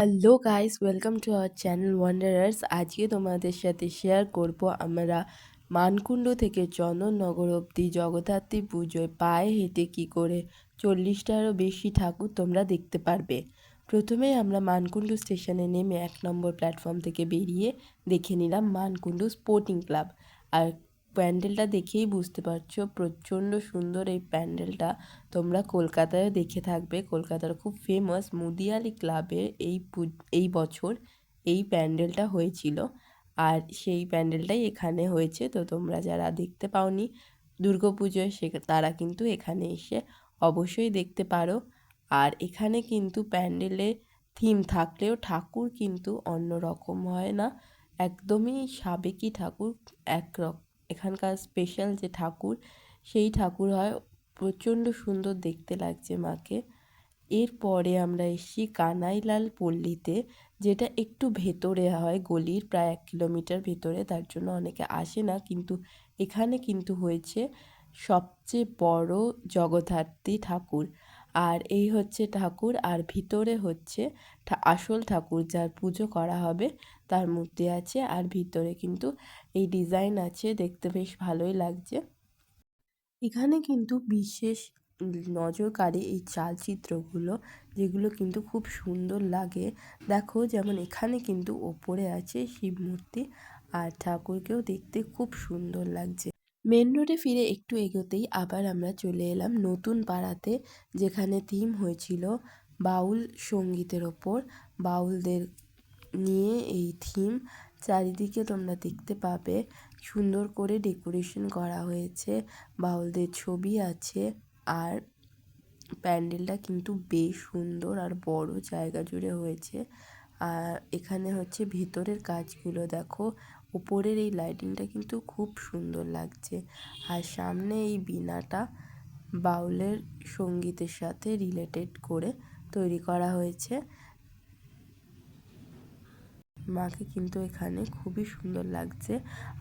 Hello guys welcome to our channel wanderers আজকে তোমাদের সাথে শেয়ার করব আমরা মানকুণ্ড থেকে চন্দননগর অবধি জগদ্ধাত্রী পুজোয় পায়ে হেঁটে কী করে চল্লিশটারও বেশি ঠাকুর তোমরা দেখতে পারবে। প্রথমেই আমরা মানকুণ্ড স্টেশনে নেমে এক নম্বর প্ল্যাটফর্ম থেকে বেরিয়ে দেখে নিলাম মানকুণ্ড স্পোর্টিং ক্লাব আর প্যান্ডেলটা দেখেই বুঝতে পারছ, প্রচণ্ড সুন্দর এই প্যান্ডেলটা। তোমরা কলকাতায় দেখে থাকবে, কলকাতার খুব ফেমাস মুদিয়ালি ক্লাবে এই এই বছর এই প্যান্ডেলটা হয়েছিল। আর সেই প্যান্ডেলটাই এখানে হয়েছে, তো তোমরা যারা দেখতে পাওনি পুজোয় সে তারা কিন্তু এখানে এসে অবশ্যই দেখতে পারো। আর এখানে কিন্তু প্যান্ডেলে থিম থাকলেও ঠাকুর কিন্তু অন্য রকম হয় না। একদমই সাবেকি ঠাকুর এক রকম এখানকার স্পেশাল যে ঠাকুর, সেই ঠাকুর হয় প্রচণ্ড সুন্দর দেখতে লাগছে মাকে। এরপরে আমরা এসছি কানাইলাল পল্লীতে, যেটা একটু ভেতরে হয়, গলির প্রায় এক কিলোমিটার ভেতরে, তার জন্য অনেকে আসে না, কিন্তু এখানে কিন্তু হয়েছে সবচেয়ে বড় জগদ্ধাত্রী ঠাকুর। আর এই হচ্ছে ঠাকুর, আর ভিতরে হচ্ছে আসল ঠাকুর যার পুজো করা হবে। তার মূর্তি আছে আর ভিতরে কিন্তু এই ডিজাইন আছে, দেখতে বেশ ভালোই লাগছে। এখানে কিন্তু বিশেষ নজর কাড়ে এই চালচিত্রগুলো, যেগুলো কিন্তু খুব সুন্দর লাগে। দেখো যেমন এখানে কিন্তু ওপরে আছে শিব মূর্তি আর ঠাকুরকেও দেখতে খুব সুন্দর লাগছে। মেন রোডে ফিরে একটু এগোতেই আবার আমরা চলে এলাম নতুন পাড়াতে, যেখানে থিম হয়েছিল বাউল সঙ্গীতের ওপর। বাউলদের নিয়ে এই থিম চারিদিকে তোমরা দেখতে পাবে। সুন্দর করে ডেকোরেশন করা হয়েছে। বাউলদের ছবি আছে আর প্যান্ডেলটা কিন্তু বেশ সুন্দর আর বড় জায়গা জুড়ে হয়েছে। আর এখানে হচ্ছে ভিতরের কাজগুলো দেখো। উপরের এই লাইটিংটা কিন্তু খুব সুন্দর লাগছে। আর সামনে এই বিনাটা বাউলের সঙ্গীতের সাথে রিলেটেড করে তৈরি করা হয়েছে। মাকে কিন্তু এখানে খুবই সুন্দর লাগছে।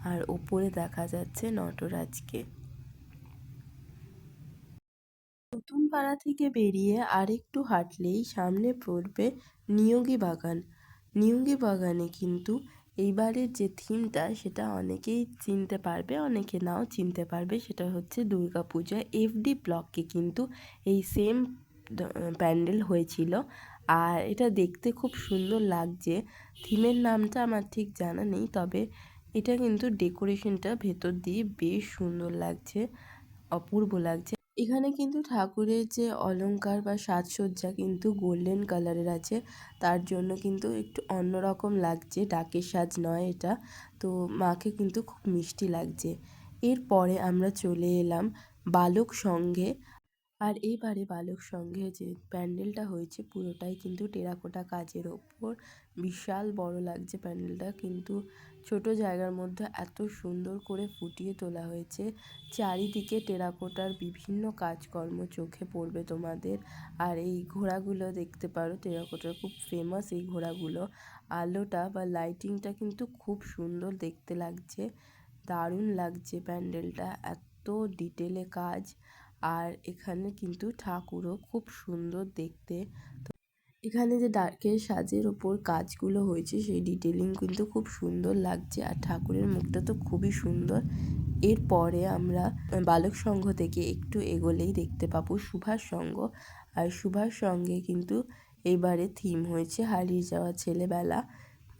আর ওপরে দেখা যাচ্ছে নটরাজকে। নতুন পাড়া থেকে বেরিয়ে আরেকটু হাঁটলেই সামনে পড়বে নিয়োগী বাগান। নিয়োগী বাগানে কিন্তু এইবারের যে থিমটা, সেটা অনেকেই চিনতে পারবে, অনেকে নাও চিনতে পারবে। সেটা হচ্ছে দুর্গাপূজা এফডি ব্লককে কিন্তু এই সেম প্যান্ডেল হয়েছিল। আর এটা দেখতে খুব সুন্দর লাগছে। থিমের নামটা আমার ঠিক জানা নেই, তবে এটা কিন্তু ডেকোরেশনটা ভেতর দিয়ে বেশ সুন্দর লাগছে, অপূর্ব লাগছে। এখানে কিন্তু ঠাকুরের যে অলঙ্কার বা সাজসজ্জা কিন্তু গোল্ডেন কালারের আছে, তার জন্য কিন্তু একটু অন্যরকম লাগছে, ডাকের সাজ নয় এটা। তো মাকে কিন্তু খুব মিষ্টি লাগছে। এরপরে আমরা চলে এলাম বালক সঙ্ঘে আর এইবারে বালক সঙ্গে যে প্যান্ডেলটা হয়েছে, পুরোটাই কিন্তু টেরাকোটা কাজের ওপর বিশাল বড় লাগছে প্যান্ডেলটা। কিন্তু ছোট জায়গার মধ্যে এত সুন্দর করে ফুটিয়ে তোলা হয়েছে, চারিদিকে টেরাকোটার বিভিন্ন কাজকর্ম চোখে পড়বে তোমাদের। আর এই ঘোড়াগুলো দেখতে পারো, টেরাকোটার খুব ফেমাস এই ঘোড়াগুলো। আলোটা বা লাইটিংটা কিন্তু খুব সুন্দর দেখতে লাগছে, দারুণ লাগছে প্যান্ডেলটা, এত ডিটেলে কাজ। আর এখানে কিন্তু ঠাকুরও খুব সুন্দর দেখতে। এখানে যে ডার্কের সাজের ওপর কাজগুলো হয়েছে, সেই ডিটেলিং কিন্তু খুব সুন্দর লাগছে। আর ঠাকুরের মুখটা তো খুবই সুন্দর। এরপরে আমরা বালক সংঘ থেকে একটু এগোলেই দেখতে পাবো সুভাষ সংঘ। আর সুভাষ সঙ্গে কিন্তু এবারে থিম হয়েছে হারিয়ে যাওয়া ছেলেবেলা।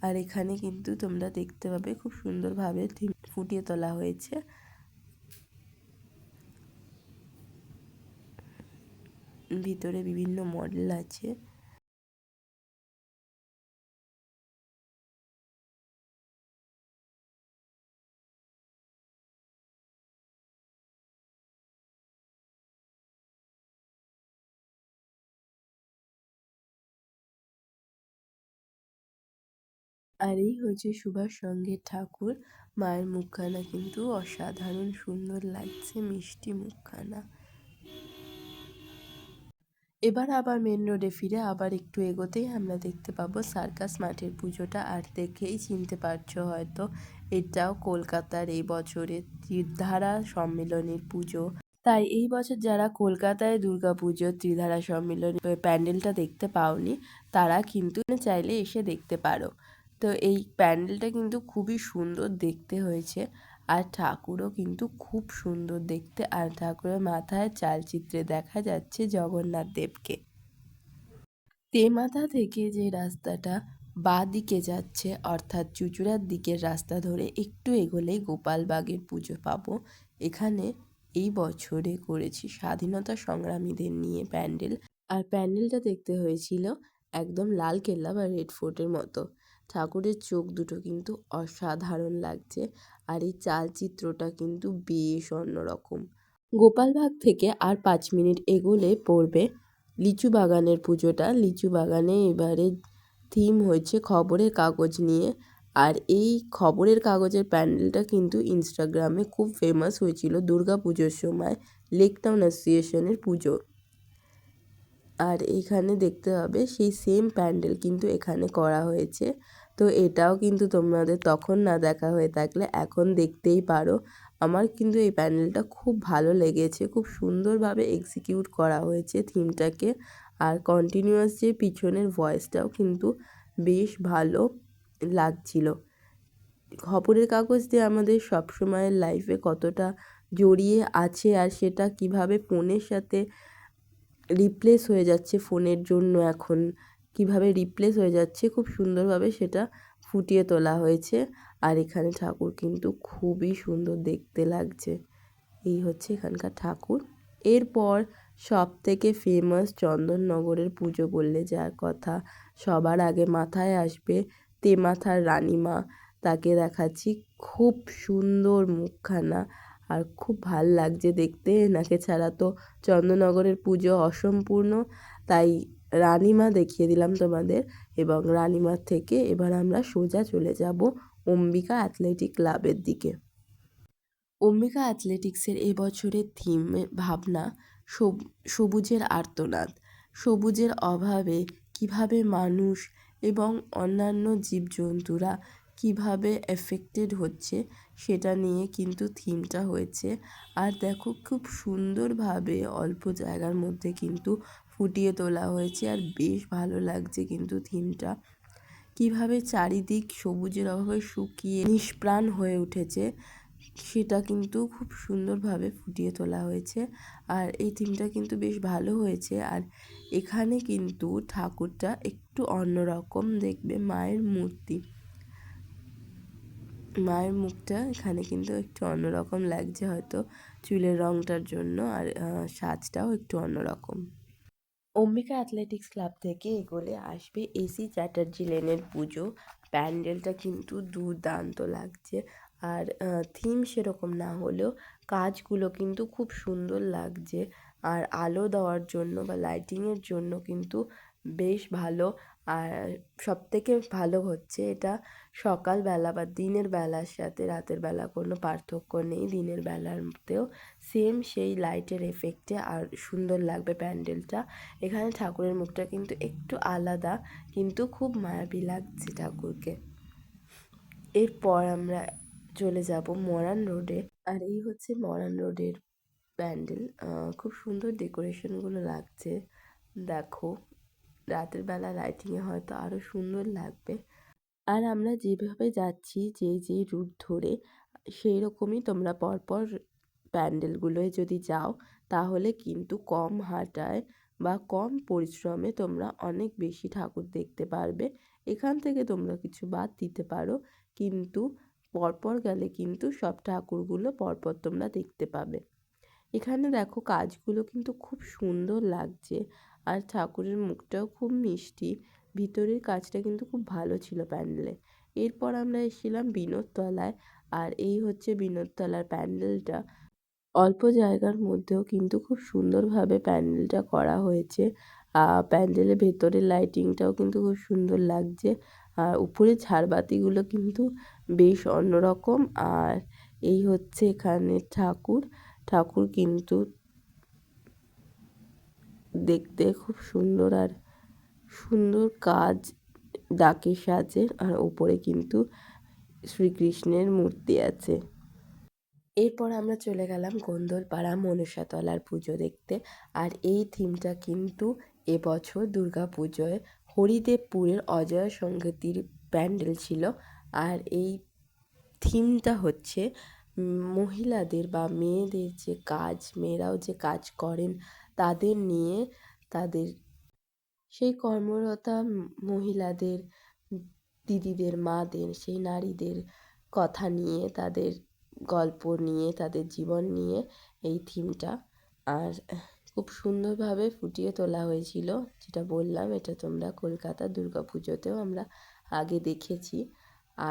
আর এখানে কিন্তু তোমরা দেখতে পাবে খুব সুন্দরভাবে থিম ফুটিয়ে তোলা হয়েছে। ভিতরে বিভিন্ন মডেল আছে। আর এই হচ্ছে সুভাষ সঙ্গে ঠাকুর। মায়ের মুখখানা কিন্তু অসাধারণ সুন্দর লাগছে, মিষ্টি মুখখানা। এবার আবার মেন রোডে ফিরে আবার একটু এগোতেই আমরা দেখতে পাবো সার্কাস মাঠের পুজোটা আর দেখেই চিনতে পারছ হয়তো এটাও কলকাতার এই বছরের তীরধারা সম্মেলনের পুজো। তাই এই বছর যারা কলকাতায় দুর্গাপুজোর ত্রিধারা সম্মিলনী প্যান্ডেলটা দেখতে পাওনি, তারা কিন্তু চাইলে এসে দেখতে পারো। তো এই প্যান্ডেলটা কিন্তু খুবই সুন্দর দেখতে হয়েছে। আর ঠাকুরও কিন্তু খুব সুন্দর দেখতে। আর ঠাকুরের মাথায় চালচিত্রে দেখা যাচ্ছে জগন্নাথ দেবকে। তেমাথা থেকে যে রাস্তাটা বাঁ দিকে যাচ্ছে, অর্থাৎ চুচুড়ার দিকের রাস্তা ধরে একটু এগোলেই গোপালবাগের পুজো পাবো। এখানে এই বছরে করেছি স্বাধীনতা সংগ্রামীদের নিয়ে প্যান্ডেল। আর প্যান্ডেলটা দেখতে হয়েছিল একদম লাল কেল্লা বা রেড ফোর্টের মতো। ঠাকুরের চোখ দুটো কিন্তু অসাধারণ লাগছে আর এই চালচিত্রটা কিন্তু বেশ অন্যরকম। গোপালবাগ থেকে আর পাঁচ মিনিট এগোলে পড়বে লিচু বাগানের পুজোটা। লিচু বাগানে এবারে থিম হয়েছে খবরের কাগজ নিয়ে আর এই খবরের কাগজের প্যান্ডেলটা কিন্তু ইনস্টাগ্রামে খুব ফেমাস হয়েছিল দুর্গা পুজোর সময় লেক টাউন অ্যাসোসিয়েশনের পুজো। আর এখানে দেখতে হবে সেই সেম প্যান্ডেল কিন্তু এখানে করা হয়েছে। তো এটাও কিন্তু তোমাদের তখন না দেখা হয়ে থাকলে এখন দেখতেই পারো। আমার কিন্তু এই প্যান্ডেলটা খুব ভালো লেগেছে, খুব সুন্দরভাবে এক্সিকিউট করা হয়েছে থিমটাকে। আর কন্টিনিউয়াস যে পিছনের ভয়েসটাও কিন্তু বেশ ভালো লাগছিল। খবরের কাগজ দিয়ে আমাদের সবসময়ের লাইফে কতটা জড়িয়ে আছে আর সেটা কীভাবে ফোনের সাথে রিপ্লেস হয়ে যাচ্ছে ফোনের জন্য এখন। কীভাবে রিপ্লেস হয়ে যাচ্ছে, খুব সুন্দরভাবে সেটা ফুটিয়ে তোলা হয়েছে। আর এখানে ঠাকুর কিন্তু খুবই সুন্দর দেখতে লাগছে। এই হচ্ছে এখানকার ঠাকুর। এরপর সব থেকে ফেমাস চন্দননগরের পুজো বললে যার কথা, সবার আগে মাথায় আসবে তেমাথার রানীমা। তাকে দেখাচ্ছি খুব সুন্দর মুখখানা। আর খুব ভালো লাগছে দেখতে। এনাকে ছাড়া তো চন্দননগরের পুজো অসম্পূর্ণ। তাই রানীমা দেখিয়ে দিলাম তোমাদের। এবং রানীমার থেকে এবার আমরা সোজা চলে যাব অম্বিকা অ্যাথলেটিক ক্লাবের দিকে। অম্বিকা অ্যাথলেটিক্সের এবছরের থিম ভাবনা সবুজের আর্তনাদ। সবুজের অভাবে কীভাবে মানুষ এবং অন্যান্য জীবজন্তুরা কীভাবে এফেক্টেড হচ্ছে সেটা নিয়ে কিন্তু থিমটা হয়েছে। আর দেখো খুব সুন্দরভাবে অল্প জায়গার মধ্যে কিন্তু ফুটিয়ে তোলা হয়েছে আর বেশ ভালো লাগছে কিন্তু থিমটা। কীভাবে চারিদিক সবুজের অভাবে শুকিয়ে নিষ্প্রাণ হয়ে উঠেছে, সেটা কিন্তু খুব সুন্দরভাবে ফুটিয়ে তোলা হয়েছে। আর এই থিমটা কিন্তু বেশ ভালো হয়েছে। আর এখানে কিন্তু ঠাকুরটা একটু অন্যরকম দেখবে, মায়ের মূর্তি। মায়ের মুখটা এখানে কিন্তু একটু অন্যরকম লাগছে হয়তো চুলের রঙটার জন্য, আর সাজটাও একটু অন্যরকম। অম্বিকা অ্যাথলেটিক্স ক্লাব থেকে এগোলে আসবে এসি চ্যাটার্জি লেনের পুজো। প্যান্ডেলটা কিন্তু দুর্দান্ত লাগছে। আর থিম সেরকম না হলেও কাজগুলো কিন্তু খুব সুন্দর লাগছে। আর আলো দেওয়ার জন্য বা লাইটিংয়ের জন্য কিন্তু বেশ ভালো আর সবথেকে ভালো হচ্ছে এটা সকালবেলা বা দিনের বেলার সাথে রাতের বেলা কোনো পার্থক্য নেই। দিনের বেলাতেও সেম সেই লাইটের এফেক্টে আর সুন্দর লাগবে প্যান্ডেলটা। এখানে ঠাকুরের মুখটা কিন্তু একটু আলাদা, কিন্তু খুব মায়াবী লাগছে ঠাকুরকে। এরপর আমরা চলে যাব মরান রোডে। আর এই হচ্ছে মরান রোডের প্যান্ডেল। খুব সুন্দর ডেকোরেশনগুলো লাগছে। দেখো। রাতের বেলা লাইটিংয়ে হয়তো আরও সুন্দর লাগবে। আর আমরা যেভাবে যাচ্ছি, যে যে রুট ধরে সেই রকমই তোমরা পরপর প্যান্ডেলগুলোয় যদি যাও, তাহলে কিন্তু কম হাঁটায় বা কম পরিশ্রমে তোমরা অনেক বেশি ঠাকুর দেখতে পারবে। এখান থেকে তোমরা কিছু বাদ দিতে পারো, কিন্তু পরপর গেলে কিন্তু সব ঠাকুরগুলো পরপর তোমরা দেখতে পাবে। এখানে দেখো কাজগুলো কিন্তু খুব সুন্দর লাগছে। আর ঠাকুরের মুখটাও খুব মিষ্টি। ভিতরের কাজটা কিন্তু খুব ভালো ছিল প্যান্ডেলে। এরপর আমরা এসেছিলাম বিনোদতলায় আর এই হচ্ছে বিনোদতলার প্যান্ডেলটা। অল্প জায়গার মধ্যেও কিন্তু খুব সুন্দরভাবে প্যান্ডেলটা করা হয়েছে। প্যান্ডেলের ভেতরের লাইটিংটাও কিন্তু খুব সুন্দর লাগছে। আর উপরে ঝাড়বাতিগুলো কিন্তু বেশ অন্যরকম। আর এই হচ্ছে এখানে ঠাকুর। ঠাকুর কিন্তু দেখতে খুব সুন্দর আর সুন্দর কাজ ডাকে সাজে আর ওপরে কিন্তু শ্রীকৃষ্ণের মূর্তি আছে। এরপর আমরা চলে গেলাম গোন্দলপাড়া মনসাতলার পুজো দেখতে আর এই থিমটা কিন্তু এবছর দুর্গা পুজোয় হরিদেবপুরের অজয় সঙ্গীতির প্যান্ডেল ছিল আর এই থিমটা হচ্ছে মহিলাদের বা মেয়েদের যে কাজ, মেয়েরাও যে কাজ করেন তাদের নিয়ে তাদের সেই কর্মরতা মহিলাদের, দিদিদের, মাদের, সেই নারীদের কথা নিয়ে, তাদের গল্প নিয়ে, তাদের জীবন নিয়ে এই থিমটা। আর খুব সুন্দরভাবে ফুটিয়ে তোলা হয়েছিল, যেটা বললাম, এটা তোমরা কলকাতা দুর্গা পুজোতেও আমরা আগে দেখেছি।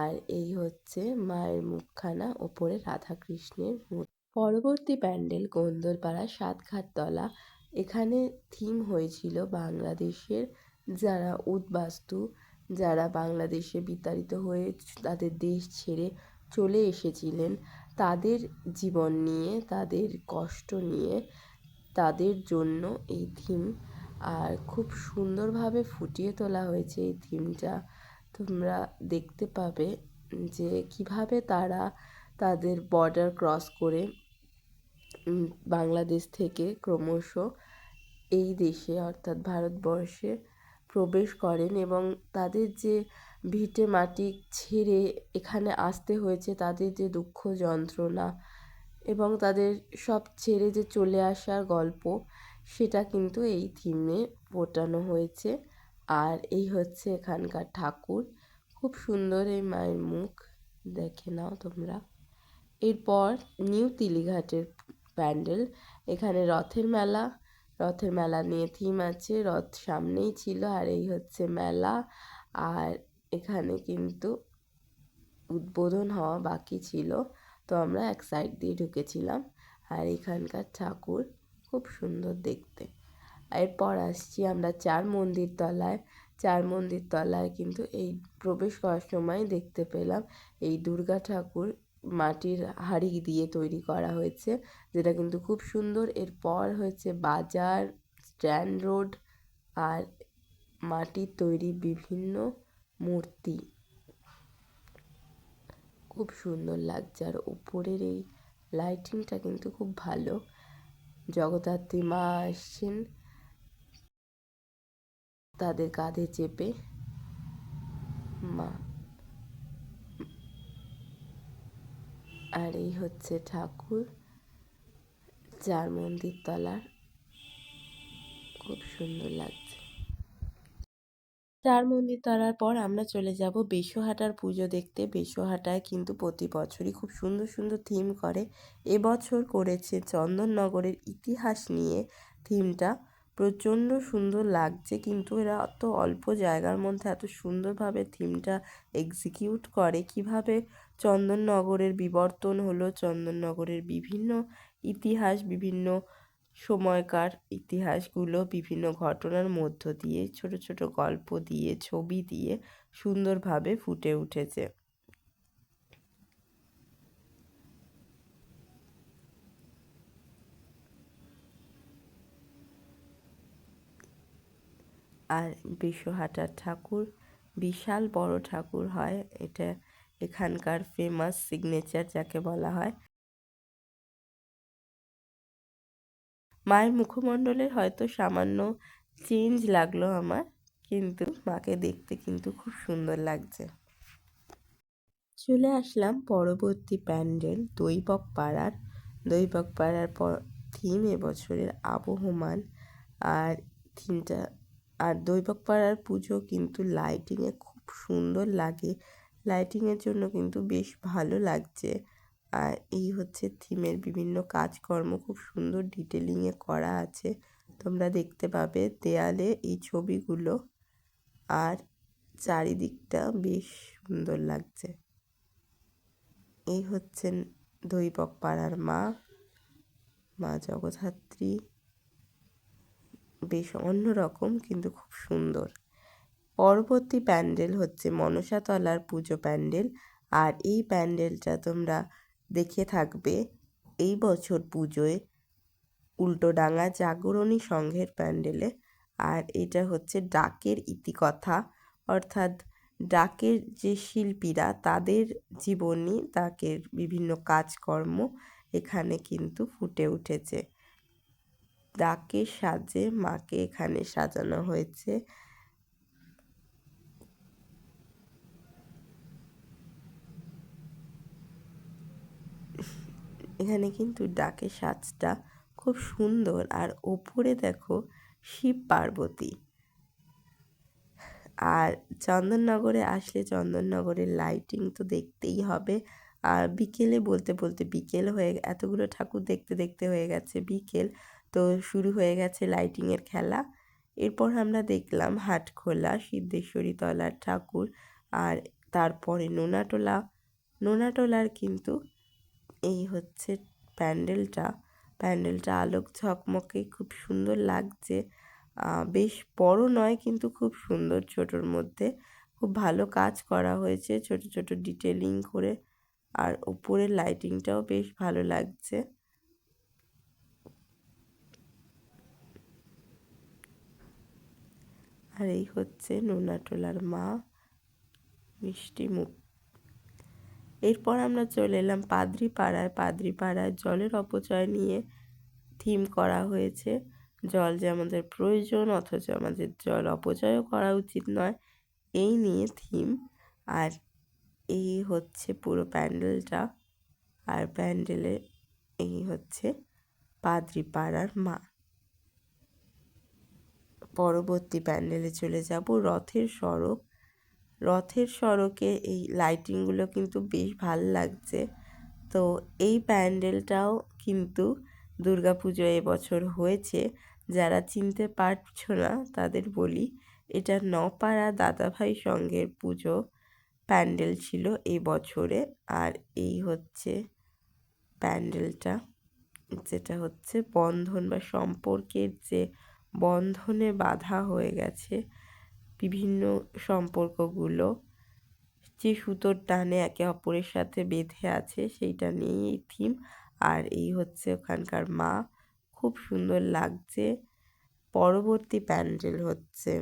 আর এই হচ্ছে মায়ের মুখখানা, ওপরে রাধাকৃষ্ণের পরবর্তী প্যান্ডেল গোন্দলপাড়া সাতঘাটতলা এখানে থিম হয়েছিল বাংলাদেশের যারা উদ্বাস্তু, যারা বাংলাদেশে বিতাড়িত হয়ে তাদের দেশ ছেড়ে চলে এসেছিলেন, তাদের জীবন নিয়ে, তাদের কষ্ট নিয়ে, তাদের জন্য এই থিম। আর খুব সুন্দরভাবে ফুটিয়ে তোলা হয়েছে এই থিমটা। তোমরা দেখতে পাবে যে কীভাবে তারা তাদের বর্ডার ক্রস করে বাংলাদেশ থেকে ক্রমশ এই দেশে, অর্থাৎ ভারতবর্ষে প্রবেশ করেন এবং তাদের যে ভিটে মাটি ছেড়ে এখানে আসতে হয়েছে, তাদের যে দুঃখ যন্ত্রণা এবং তাদের সব ছেড়ে যে চলে আসার গল্প, সেটা কিন্তু এই থিমে ফোটানো হয়েছে। আর এই হচ্ছে এখানকার ঠাকুর। খুব সুন্দর এই মায়ের মুখ, দেখে নাও তোমরা। এরপর নিউ তিলিঘাটের প্যান্ডেল। এখানে রথের মেলা রথের মেলা নিয়ে থিম আছে, রথ সামনেই ছিল আর এই হচ্ছে মেলা। আর এখানে কিন্তু উদ্বোধন হওয়া বাকি ছিল, তো আমরা এক সাইড দিয়ে ঢুকেছিলাম। আর এখানকার ঠাকুর খুব সুন্দর দেখতে। এরপর আসছি আমরা চার মন্দির তলায়। চার মন্দির তলায় কিন্তু এই প্রবেশ করার সময় দেখতে পেলাম এই দুর্গা ঠাকুর মাটির হাঁড়ি দিয়ে তৈরি করা হয়েছে, যেটা কিন্তু খুব সুন্দর। এরপর হয়েছে বাজার, স্ট্যান্ড রোড আর মাটির তৈরি বিভিন্ন মূর্তি। খুব সুন্দর লাগছে। আর উপরের এই লাইটিংটা কিন্তু খুব ভালো। জগদ্ধাত্রী মা আসছেন। তাদের কাঁধে চেপে মা আর এই হচ্ছে ঠাকুর চার মন্দির তলার। খুব সুন্দর লাগছে। চার মন্দির তলার পর আমরা চলে যাব বেশহাটার পুজো দেখতে। বেশহাটায় কিন্তু প্রতি বছরই খুব সুন্দর সুন্দর থিম করে। এবছর করেছে চন্দননগরের ইতিহাস নিয়ে থিমটা প্রচণ্ড সুন্দর লাগছে, কিন্তু এরা অত অল্প জায়গার মধ্যে এত সুন্দরভাবে থিমটা এক্সিকিউট করে। কীভাবে চন্দননগরের বিবর্তন হলো, চন্দননগরের বিভিন্ন ইতিহাস, বিভিন্ন সময়কার ইতিহাসগুলো, বিভিন্ন ঘটনার মধ্য দিয়ে ছোট ছোট গল্প দিয়ে, ছবি দিয়ে সুন্দরভাবে ফুটে উঠেছে। আর বিশ্বহাটার ঠাকুর, বিশাল বড় ঠাকুর হয় এটা এখানকার ফেমাস সিগনেচার যাকে বলা হয়। মায়ের মুখমণ্ডলের হয়তো সামান্য চেঞ্জ লাগল আমার, কিন্তু মাকে দেখতে কিন্তু খুব সুন্দর লাগছে। চলে আসলাম পরবর্তী প্যান্ডেল, দৈবক পাড়ার। দৈবক পাড়ার পর থিম এবছরের আবহমান, আর থিমটা আর দৈবক পাড়ার পুজো কিন্তু লাইটিংয়ে খুব সুন্দর লাগে। লাইটিংয়ের জন্য কিন্তু বেশ ভালো লাগছে। আর এই হচ্ছে থিমের বিভিন্ন কাজকর্ম, খুব সুন্দর ডিটেলিংয়ে করা আছে। তোমরা দেখতে পাবে দেয়ালে এই ছবিগুলো। আর চারিদিকটা বেশ সুন্দর লাগছে। এই হচ্ছেন দৈবক পাড়ার মা মা জগদ্ধাত্রী। বেশ অন্যরকম, কিন্তু খুব সুন্দর। পরবর্তী প্যান্ডেল হচ্ছে মনসাতলার পুজো প্যান্ডেল, আর এই প্যান্ডেলটা তোমরা দেখে থাকবে। এই বছর পুজোয় উল্টোডাঙা জাগরণী সংঘের প্যান্ডেলে, আর এটা হচ্ছে ডাকের ইতিকথা। অর্থাৎ ডাকের যে শিল্পীরা, তাদের জীবনী তাকের বিভিন্ন কাজকর্ম এখানে কিন্তু ফুটে উঠেছে। ডাকের সাজে, মাকে এখানে সাজানো হয়েছে। এখানে কিন্তু ডাকের সাজটা খুব সুন্দর। আর ওপরে দেখো শিব পার্বতী। আর চন্দননগরে আসলে চন্দননগরের লাইটিং তো দেখতেই হবে। আর বিকেলে বলতে বলতে বিকেল হয়ে, এতগুলো ঠাকুর দেখতে দেখতে হয়ে গেছে বিকেল। তো শুরু হয়ে গেছে লাইটিংয়ের খেলা। এরপর আমরা দেখলাম হাটখোলা, সিদ্ধেশ্বরী তলার ঠাকুর আর তারপরে নোনাটোলা। নোনাটোলার কিন্তু এই হচ্ছে প্যান্ডেলটা। প্যান্ডেলটা আলোক ঝকমকে খুব সুন্দর লাগছে। বেশ বড় নয় কিন্তু খুব সুন্দর ছোটোর মধ্যে। খুব ভালো কাজ করা হয়েছে, ছোট ছোট ডিটেলিং করে। আর ওপরের লাইটিংটাও বেশ ভালো লাগছে। আর এই হচ্ছে নোনাটোলার মা, মিষ্টি মুখ। এরপর আমরা চলে এলাম পাদ্রি পাড়ায় পাদ্রি পাড়ায় জলের অপচয় নিয়ে থিম করা হয়েছে। জল যে আমাদের প্রয়োজন, অথচ আমাদের জল অপচয়ও করা উচিত নয়, এই নিয়ে থিম। আর এই হচ্ছে পুরো প্যান্ডেলটা। আর প্যান্ডেলে এই হচ্ছে পাদ্রি পাড়ার মা। পরবর্তী প্যান্ডেলে চলে যাব। রথের সড়ক। রথের সড়কে এই লাইটিংগুলো কিন্তু বেশ ভালো লাগছে। তো এই প্যান্ডেলটাও কিন্তু দুর্গাপুজো এবছর হয়েছে। যারা চিনতে পারছ না, তাদের বলি, এটা নপাড়া দাদাভাই সঙ্গের পুজো প্যান্ডেল ছিল এই বছরে আর এই হচ্ছে প্যান্ডেলটা। যেটা হচ্ছে বন্ধন বা সম্পর্কের যে বন্ধনে বাধা হয়ে গেছে বিভিন্ন সম্পর্কগুলো। যে সুতোর টানে একে অপরের সাথে বেঁধে আছে, সেইটা নিয়েই এই থিম। আর এই হচ্ছে ওখানকার মা। খুব সুন্দর লাগছে। পরবর্তী প্যান্ডেল হচ্ছে।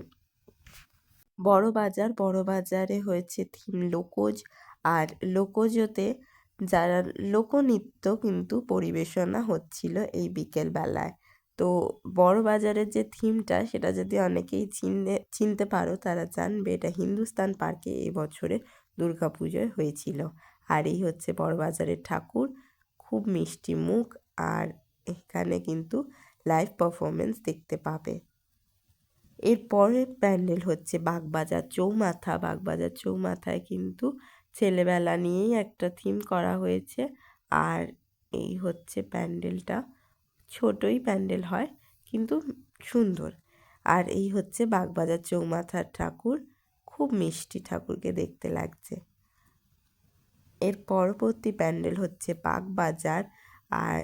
বড় বাজার। বড় বাজারে হয়েছে থিম লোকজ। আর লোকজতে যারা লোকনৃত্য কিন্তু পরিবেশনা হচ্ছিল এই বিকেল বেলায় তো বড় বাজারের যে থিমটা, সেটা যদি অনেকেই চিনতে চিনতে পারো, তারা জানবে এটা হিন্দুস্তান পার্কে এই বছরে দুর্গা পুজোয় হয়েছিল। আর এই হচ্ছে বড় বাজারের ঠাকুর, খুব মিষ্টি মুখ আর এখানে কিন্তু লাইভ পারফরমেন্স দেখতে পাবে। এরপরের প্যান্ডেল হচ্ছে বাগবাজার চৌমাথা। বাগবাজার চৌমাথায় কিন্তু ছেলেবেলা নিয়েই একটা থিম করা হয়েছে। আর এই হচ্ছে প্যান্ডেলটা। ছোটই প্যান্ডেল হয়, কিন্তু সুন্দর। আর এই হচ্ছে বাগবাজার চৌমাথার ঠাকুর, খুব মিষ্টি ঠাকুরকে দেখতে লাগছে। এর পরবর্তী প্যান্ডেল হচ্ছে বাগবাজার, আর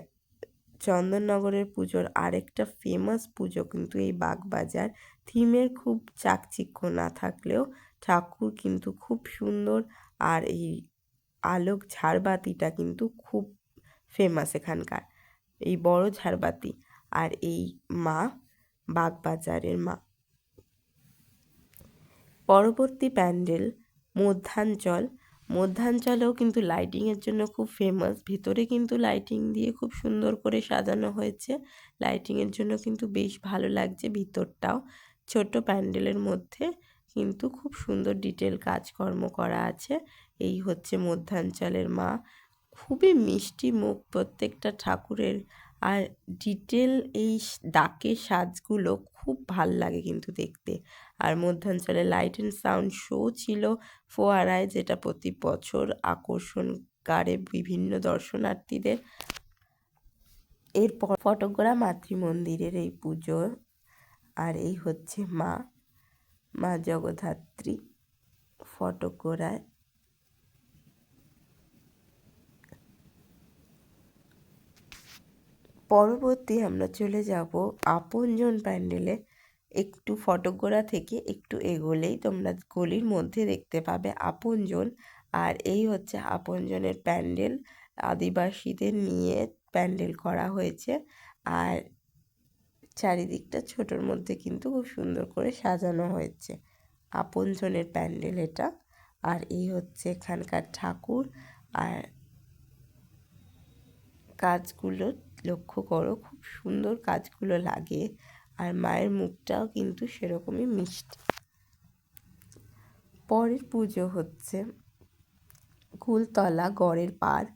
চন্দননগরের পুজোর আরেকটা ফেমাস পুজো কিন্তু এই বাগবাজার। থিমের খুব চাকচিক্য না থাকলেও ঠাকুর কিন্তু খুব সুন্দর, আর এই আলোক ঝাড়বাতিটা কিন্তু খুব ফেমাস এখানকার। এই বড় ঝাড়বাতি আর এই মা বাগবাজারের মা। পরবর্তী প্যান্ডেল, মধ্যাঞ্চল। মধ্যাঞ্চলেও কিন্তু লাইটিংয়ের জন্য খুব ফেমাস ভিতরে কিন্তু লাইটিং দিয়ে খুব সুন্দর করে সাজানো হয়েছে। লাইটিংয়ের জন্য কিন্তু বেশ ভালো লাগছে ভিতরটাও। ছোট প্যান্ডেলের মধ্যে কিন্তু খুব সুন্দর ডিটেল কাজকর্ম করা আছে। এই হচ্ছে মধ্যাঞ্চলের মা। খুবই মিষ্টি মুখ প্রত্যেকটা ঠাকুরের। আর ডিটেল এই ডাকের সাজগুলো খুব ভালো লাগে কিন্তু দেখতে। আর মধ্যাঞ্চলে লাইট অ্যান্ড সাউন্ড শো ছিল ফোয়ারায় যেটা প্রতি বছর আকর্ষণ কারে বিভিন্ন দর্শনার্থীদের। এরপর ফটকগড়া মাতৃমন্দিরের এই পুজো। আর এই হচ্ছে মা মা জগদ্ধাত্রী ফটকগড়ায় পরবর্তী আমরা চলে যাব আপনজন প্যান্ডেলে। একটু ফটকগোড়া থেকে একটু এগোলেই তোমরা গলির মধ্যে দেখতে পাবে আপনজন। আর এই হচ্ছে আপনজনের প্যান্ডেল। আদিবাসীদের নিয়ে প্যান্ডেল করা হয়েছে। আর চারিদিকটা ছোটোর মধ্যে কিন্তু খুব সুন্দর করে সাজানো হয়েছে। আপনজনের প্যান্ডেল এটা। আর এই হচ্ছে এখানকার ঠাকুর। আর কাজগুলো লক্ষ্য করো, খুব সুন্দর কাজগুলো লাগে আর মায়ের মুখটাও কিন্তু সেরকমই মিষ্টি। পরের পুজো হচ্ছে কুলতলা গড়ের পাড়।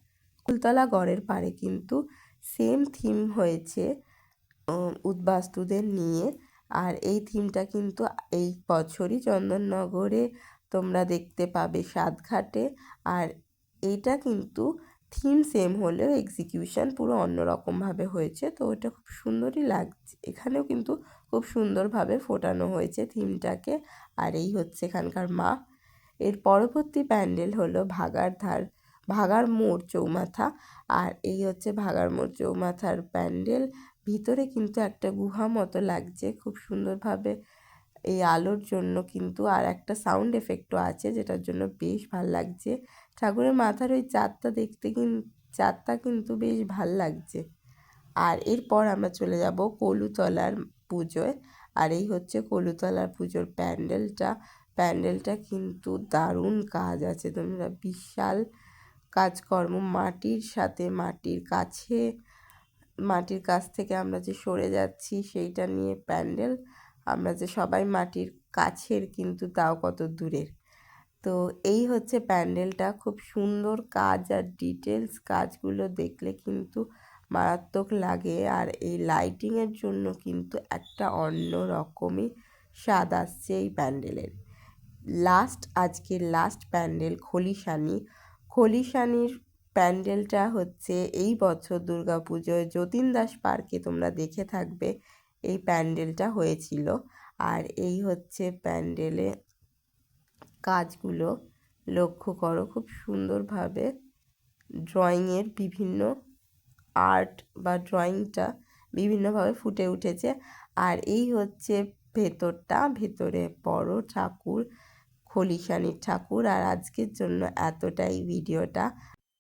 কুলতলা গড়ের পাড়ে কিন্তু সেম থিম হয়েছে উদ্বাস্তুদের নিয়ে। আর এই থিমটা কিন্তু এই বছরই চন্দননগরে তোমরা দেখতে পাবে সাতঘাটে। আর এইটা কিন্তু থিম সেম হলেও এক্সিকিউশন পুরো অন্যরকমভাবে হয়েছে। তো ওটা খুব সুন্দরই লাগছে। এখানেও কিন্তু খুব সুন্দরভাবে ফোটানো হয়েছে থিমটাকে। আর এই হচ্ছে এখানকার মা। এর পরবর্তী প্যান্ডেল হলো ভাগার ধার, ভাগার মোড় চৌমাথা। আর এই হচ্ছে ভাগার মোড় চৌমাথার প্যান্ডেল। ভিতরে কিন্তু একটা গুহা মতো লাগছে। খুব সুন্দরভাবে এই আলোর জন্য কিন্তু আর একটা সাউন্ড এফেক্টও আছে, যেটার জন্য বেশ ভালো লাগছে। ঠাকুরের মাথার ওই চাঁদটা দেখতে কিন, চাঁদটা কিন্তু বেশ ভালো লাগছে। আর এরপর আমরা চলে যাব কলুতলার পুজোয়। আর এই হচ্ছে কলুতলার পুজোর প্যান্ডেলটা। প্যান্ডেলটা কিন্তু দারুণ কাজ আছে। তোমরা বিশাল কাজকর্ম মাটির সাথে মাটির কাছে, মাটির কাছ থেকে আমরা যে সরে যাচ্ছি সেইটা নিয়ে প্যান্ডেল। আমরা যে সবাই মাটির কাছের কিন্তু তাও কত দূরের। তো এই হচ্ছে প্যান্ডেলটা। খুব সুন্দর কাজ আর ডিটেলস কাজগুলো দেখলে কিন্তু মারাত্মক লাগে। আর এই লাইটিংয়ের জন্য কিন্তু একটা অন্য রকমই স্বাদ আসছে এই প্যান্ডেলের। লাস্ট, আজকের লাস্ট প্যান্ডেল খলিশানি। খলিশানির প্যান্ডেলটা হচ্ছে এই বছর দুর্গাপুজোয় যতীন দাস পার্কে তোমরা দেখে থাকবে, এই প্যান্ডেলটা হয়েছিল। আর এই হচ্ছে প্যান্ডেলে কাজগুলো লক্ষ্য করো। খুব সুন্দরভাবে ড্রয়িংয়ের বিভিন্ন আর্ট বা ড্রয়িংটা বিভিন্নভাবে ফুটে উঠেছে। আর এই হচ্ছে ভেতরটা, ভেতরে বড় ঠাকুর, খলিশানির ঠাকুর। আর আজকের জন্য এতটাই ভিডিওটা।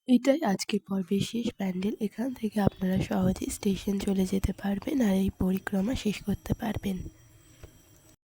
এটাই আজকের পর্বের শেষ প্যান্ডেল। এখান থেকে আপনারা সহজেই স্টেশন চলে যেতে পারবেন আর এই পরিক্রমা শেষ করতে পারবেন।